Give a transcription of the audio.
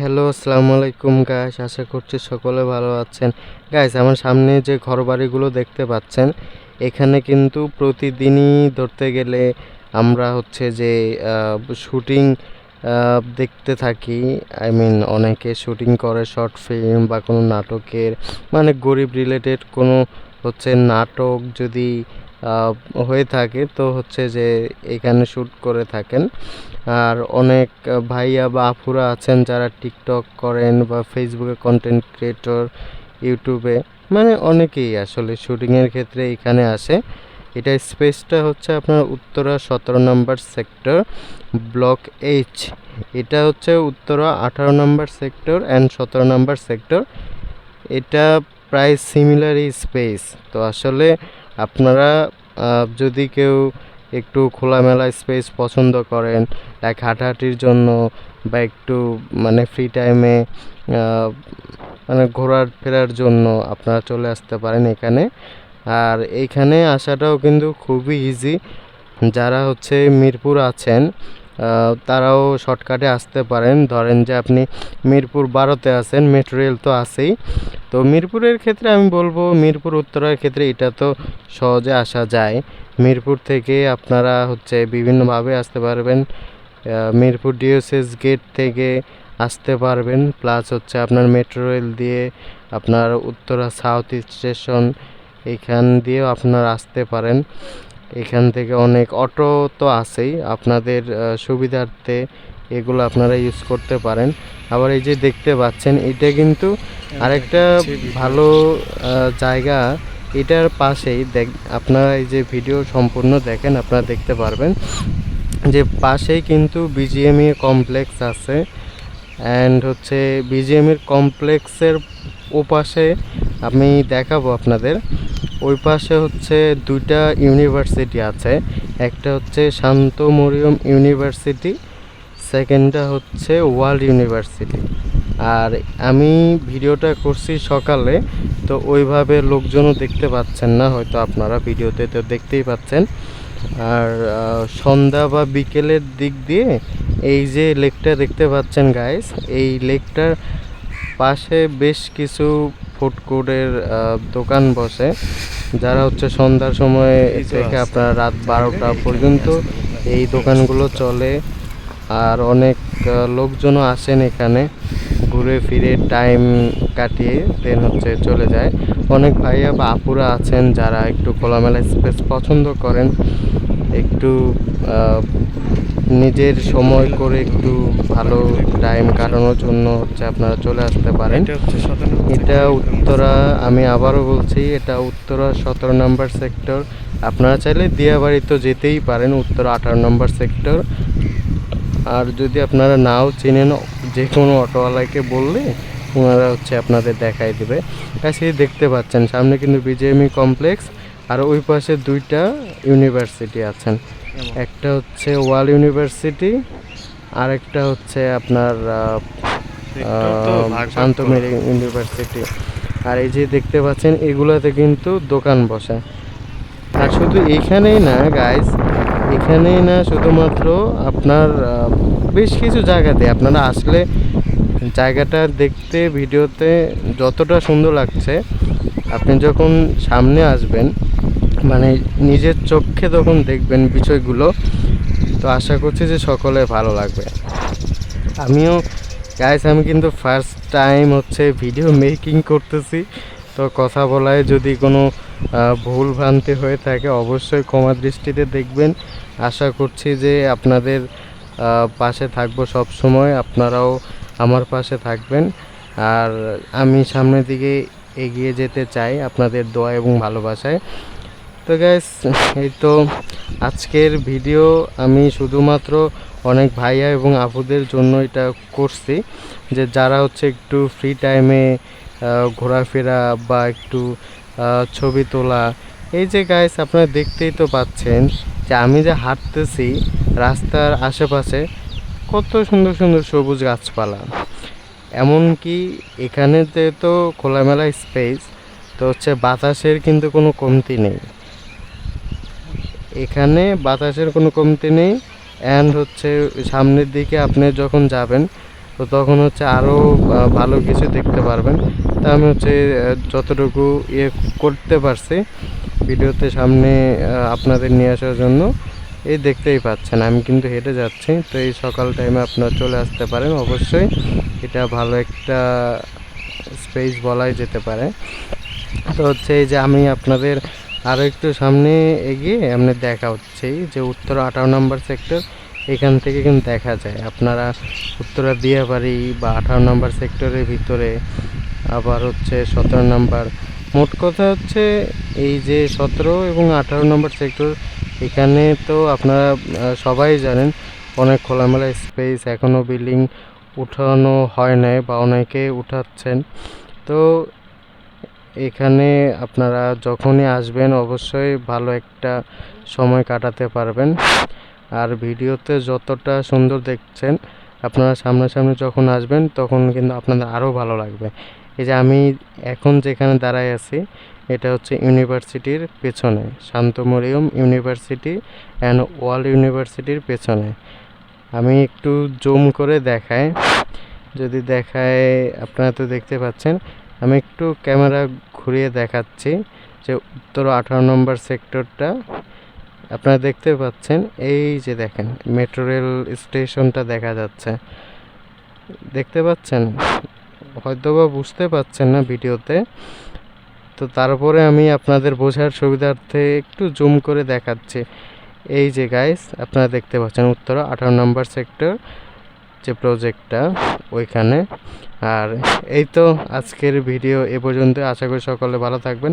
Hello আসসালামু আলাইকুম guys আশা করছি সকলে ভালো আছেন। গাইস আমার সামনে যে ঘরবাড়িগুলো দেখতে পাচ্ছেন, এখানে কিন্তু প্রতিদিনই ধরতে গেলে আমরা হচ্ছে যে শুটিং দেখতে থাকি। আই মিন অনেকে শুটিং করে শর্ট ফিল্ম বা কোনো নাটকের মানে গরিব রিলেটেড কোনো হচ্ছে নাটক যদি হয়ে থাকে। তো হচ্ছে যে এখানে শ্যুট করে থাকেন। আর অনেক ভাইয়া বা আপুরা আছেন যারা টিকটক করেন বা ফেসবুকে কন্টেন্ট ক্রিয়েটর ইউটিউবে মানে অনেকেই আসলে শুটিংয়ের ক্ষেত্রে এখানে আসে। এটা স্পেসটা হচ্ছে আপনার উত্তরা সতেরো নম্বর সেক্টর ব্লক এইচ এটা হচ্ছে উত্তরা আঠারো নম্বর সেক্টর অ্যান্ড সতেরো নম্বর সেক্টর এটা প্রায় সিমিলারই স্পেস তো আসলে আপনারা যদি কেউ একটু খোলামেলা স্পেস পছন্দ করেন লাইক হাঁটাহাঁটির জন্য বা একটু মানে ফ্রি টাইমে মানে ঘোরার ফেরার জন্য আপনারা চলে আসতে পারেন এখানে। আর এইখানে আসাটাও কিন্তু খুবই ইজি যারা হচ্ছে মিরপুর আছেন তারাও শর্টকাটে আসতে পারেন। ধরেন যে আপনি মিরপুর বারোতে আছেন মেট্রো রেল তো আছেই। তো মিরপুরের ক্ষেত্রে আমি বলব, মিরপুর, উত্তরার ক্ষেত্রে এটা তো সহজে আসা যায়। মিরপুর থেকে আপনারা হচ্ছে বিভিন্নভাবে আসতে পারবেন। মিরপুর ডিওসিস গেট থেকে আসতে পারবেন। প্লাস হচ্ছে আপনার মেট্রো রেল দিয়ে আপনার উত্তরা সাউথ স্টেশন এখান দিয়েও আপনারা আসতে পারেন। এখান থেকে অনেক অটো তো আছেই। আপনাদের সুবিধার্থে এগুলো আপনারা ইউজ করতে পারেন। আবার এই যে দেখতে পাচ্ছেন এটা কিন্তু আরেকটা ভালো জায়গা। এটার পাশেই দেখ আপনারা এই যে ভিডিও সম্পূর্ণ দেখেন আপনারা দেখতে পারবেন যে পাশেই কিন্তু বিজিএমই কমপ্লেক্স আছে। অ্যান্ড হচ্ছে বিজিএমের কমপ্লেক্সের ওপাশে আমি দেখাবো আপনাদের। ওই পাশে হচ্ছে দুইটা ইউনিভার্সিটি আছে। একটা হচ্ছে শান্ত মরিয়ম ইউনিভার্সিটি, সেকেন্ডটা হচ্ছে ওয়ার্ল্ড ইউনিভার্সিটি। আর আমি ভিডিওটা করছি সকালে, তো ওইভাবে লোকজনও দেখতে পাচ্ছেন না, হয়তো আপনারা ভিডিওতে তো দেখতেই পাচ্ছেন। আর সন্ধ্যা বা বিকেলের দিক দিয়ে এই যে লেকটা দেখতে পাচ্ছেন গাইস এই লেকটার পাশে বেশ কিছু ফুড কোর্টের দোকান বসে। যারা হচ্ছে সন্ধ্যার সময় থেকে আপনার রাত বারোটা পর্যন্ত এই দোকানগুলো চলে। আর অনেক লোকজনও আসেন এখানে। ঘুরে ফিরে টাইম কাটিয়ে দেন হচ্ছে চলে যায়। অনেক ভাইয়া বা আপুরা আছেন যারা একটু খোলামেলা স্পেস পছন্দ করেন। একটু নিজের সময় করে একটু ভালো টাইম কাটানোর জন্য হচ্ছে আপনারা চলে আসতে পারেন। এটা হচ্ছে সতেরো এটা উত্তরা আমি আবারও বলছি এটা উত্তরা সতেরো নম্বর সেক্টর আপনারা চাইলে দিয়াবাড়ি তো যেতেই পারেন উত্তরা আঠারো নম্বর সেক্টর আর যদি আপনারা নাও চেনেন যে কোনো অটোওয়ালাকে বললে ওনারা হচ্ছে আপনাদের দেখাই দেবে। কাছে দেখতে পাচ্ছেন সামনে কিন্তু বিজেএমই কমপ্লেক্স আর ওই পাশে দুইটা ইউনিভার্সিটি আছেন। একটা হচ্ছে ওয়ার্ল্ড ইউনিভার্সিটি আর একটা হচ্ছে আপনার আহ, শান্তমের ইউনিভার্সিটি। আর এই যে দেখতে পাচ্ছেন এগুলাতে কিন্তু দোকান বসে। আর শুধু এইখানেই না গাইস এখানেই না শুধুমাত্র আপনার বেশ কিছু জায়গাতে আপনারা আসলে জায়গাটা দেখতে ভিডিওতে যতটা সুন্দর লাগছে আপনি যখন সামনে আসবেন মানে নিজের চোখে তখন দেখবেন বিষয়গুলো, তো আশা করছি যে সকলে ভালো লাগবে। আমিও গাইস আমি কিন্তু ফার্স্ট টাইম হচ্ছে ভিডিও মেকিং করতেছি। তো কথা বলায় যদি কোনো ভুল ভ্রান্তি হয়ে থাকে, অবশ্যই ক্ষমা দৃষ্টিতে দেখবেন। আশা করছি যে আপনাদের পাশে থাকব সব সময়, আপনারাও আমার পাশে থাকবেন। আর আমি সামনের দিকে এগিয়ে যেতে চাই আপনাদের দোয়া এবং ভালোবাসায়। তো গ্যাস এই তো আজকের ভিডিও আমি শুধুমাত্র অনেক ভাইয়া এবং আপুদের জন্য এটা করছি। যে যারা হচ্ছে একটু ফ্রি টাইমে ঘোরাফেরা বা একটু ছবি তোলা, এই যে গাইস আপনারা দেখতেই তো পাচ্ছেন যে আমি যে হাঁটতেছি রাস্তার আশেপাশে কত সুন্দর সুন্দর সবুজ গাছপালা। এমনকি এখানেতে তো খোলামেলা স্পেস তো হচ্ছে বাতাসের কিন্তু কোনো কমতি নেই। এখানে বাতাসের কোনো কমতি নেই অ্যান্ড হচ্ছে সামনের দিকে আপনি যখন যাবেন, তো তখন হচ্ছে আরও ভালো কিছু দেখতে পারবেন। তা আমি হচ্ছে যতটুকু ইয়ে করতে পারছি ভিডিওতে সামনে আপনাদের নিয়ে আসার জন্য, এই দেখতেই পাচ্ছেন। আমি কিন্তু হেঁটে যাচ্ছি, তো এই সকাল টাইমে আপনারা চলে আসতে পারেন। অবশ্যই এটা ভালো একটা স্পেস বলাই যেতে পারে। তো হচ্ছে এই যে আমি আপনাদের আরও একটু সামনে এগিয়ে এমনি দেখা হচ্ছে যে উত্তর আঠারো নম্বর সেক্টর, এখান থেকে কিন্তু দেখা যায়। আপনারা উত্তরা দিয়াবাড়ি বা আঠারো নম্বর সেক্টরের ভিতরে আবার হচ্ছে সতেরো নম্বর। মোট কথা হচ্ছে এই যে সতেরো এবং আঠারো নম্বর সেক্টর, এখানে তো আপনারা সবাই জানেন অনেক খোলামেলা স্পেস এখনও বিল্ডিং উঠানো হয় নাই বা অনেকে উঠাচ্ছেন। তো এখানে আপনারা যখনই আসবেন অবশ্যই ভালো একটা সময় কাটাতে পারবেন। আর ভিডিওতে যতটা সুন্দর দেখছেন, আপনারা সামনাসামনি যখন আসবেন, তখন কিন্তু আপনাদের আরও ভালো লাগবে। এই যে আমি এখন যেখানে দাঁড়ায় আছি, এটা হচ্ছে ইউনিভার্সিটির পেছনে, শান্তমরিয়ম ইউনিভার্সিটি অ্যান্ড ওয়ার্ল্ড ইউনিভার্সিটির পেছনে। আমি একটু জুম করে দেখাই। যদি দেখায়, আপনারা তো দেখতে পাচ্ছেন আমি একটু ক্যামেরা ঘুরিয়ে দেখাচ্ছি যে উত্তর আঠারো নম্বর সেক্টরটা। আপনারা দেখতে পাচ্ছেন, এই যে দেখেন, মেট্রো রেল স্টেশনটা দেখা যাচ্ছে। দেখতে পাচ্ছেন? হয়তোবা বুঝতে পাচ্ছেন না ভিডিওতে। তো তারপরে আমি আপনাদের বোঝার সুবিধার্থে একটু জুম করে দেখাচ্ছি। এই যে গাইস আপনারা দেখতে পাচ্ছেন উত্তর আঠারো নম্বর সেক্টর। যে প্রজেক্টটা ওইখানে। আর এই তো আজকের ভিডিও এ পর্যন্ত। আশা করি সকলে ভালো থাকবেন।